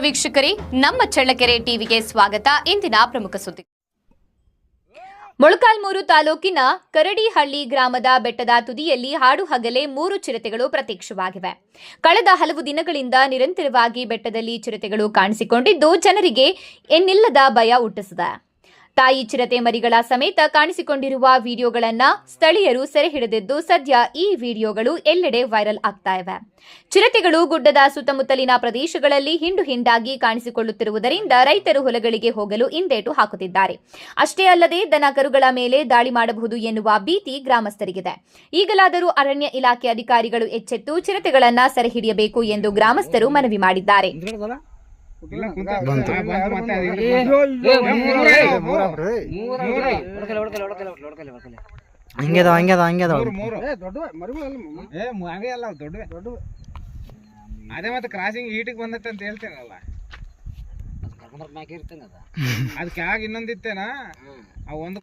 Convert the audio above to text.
ವೀಕ್ಷಕರೇ, ನಮ್ಮ ಚಳ್ಳಕೆರೆ ಟಿವಿಗೆ ಸ್ವಾಗತ. ಇಂದಿನ ಪ್ರಮುಖ ಸುದ್ದಿ. ಮೊಳಕಾಲ್ಮೂರು ತಾಲೂಕಿನ ಕರಡಿಹಳ್ಳಿ ಗ್ರಾಮದ ಬೆಟ್ಟದ ತುದಿಯಲ್ಲಿ ಹಾಡು ಹಗಲೇ ಮೂರು ಚಿರತೆಗಳು ಪ್ರತ್ಯಕ್ಷವಾಗಿವೆ. ಕಳೆದ ಹಲವು ದಿನಗಳಿಂದ ನಿರಂತರವಾಗಿ ಬೆಟ್ಟದಲ್ಲಿ ಚಿರತೆಗಳು ಕಾಣಿಸಿಕೊಂಡಿದ್ದು, ಜನರಿಗೆ ಎನ್ನಿಲ್ಲದ ಭಯ ಹುಟ್ಟಿಸಿದೆ. ತಾಯಿ ಚಿರತೆ ಮರಿಗಳ ಸಮೇತ ಕಾಣಿಸಿಕೊಂಡಿರುವ ವಿಡಿಯೋಗಳನ್ನ ಸ್ಥಳೀಯರು ಸೆರೆ ಹಿಡಿದಿದ್ದು ಸದ್ಯ ಈ ವಿಡಿಯೋಗಳು ಎಲ್ಲೆಡೆ ವೈರಲ್ ಆಗ್ತಾ ಇವೆ. ಚಿರತೆಗಳು ಗುಡ್ಡದ ಸುತ್ತಮುತ್ತಲಿನ ಪ್ರದೇಶಗಳಲ್ಲಿ ಹಿಂಡು ಹಿಂಡಾಗಿ ಕಾಣಿಸಿಕೊಳ್ಳುತ್ತಿರುವುದರಿಂದ ರೈತರು ಹೊಲಗಳಿಗೆ ಹೋಗಲು ಹಿಂದೇಟು ಹಾಕುತ್ತಿದ್ದಾರೆ. ಅಷ್ಟೇ ಅಲ್ಲದೆ ದನ ಕರುಗಳ ಮೇಲೆ ದಾಳಿ ಮಾಡಬಹುದು ಎನ್ನುವ ಭೀತಿ ಗ್ರಾಮಸ್ಥರಿಗಿದೆ. ಈಗಲಾದರೂ ಅರಣ್ಯ ಇಲಾಖೆ ಅಧಿಕಾರಿಗಳು ಎಚ್ಚೆತ್ತು ಚಿರತೆಗಳನ್ನ ಸೆರೆ ಎಂದು ಗ್ರಾಮಸ್ಥರು ಮನವಿ ಮಾಡಿದ್ದಾರೆ. ಹಂಗ್ಯದ ಹಂಗ್ಯದ ಏ, ಹಂಗೆ ಅಲ್ಲ ದೊಡ್ಡ ದೊಡ್ಡ ದೊಡ್ಡವ. ಅದೇ ಮತ್ತೆ ಕ್ರಾಸಿಂಗ್ ಹೀಟಿಗೆ ಬಂದತ್ತೆ ಅಂತ ಹೇಳ್ತೇನಲ್ಲ. ಅದಕ್ಕೆ ಆಗ ಇನ್ನೊಂದಿತ್ತೇನ? ಆ ಒಂದು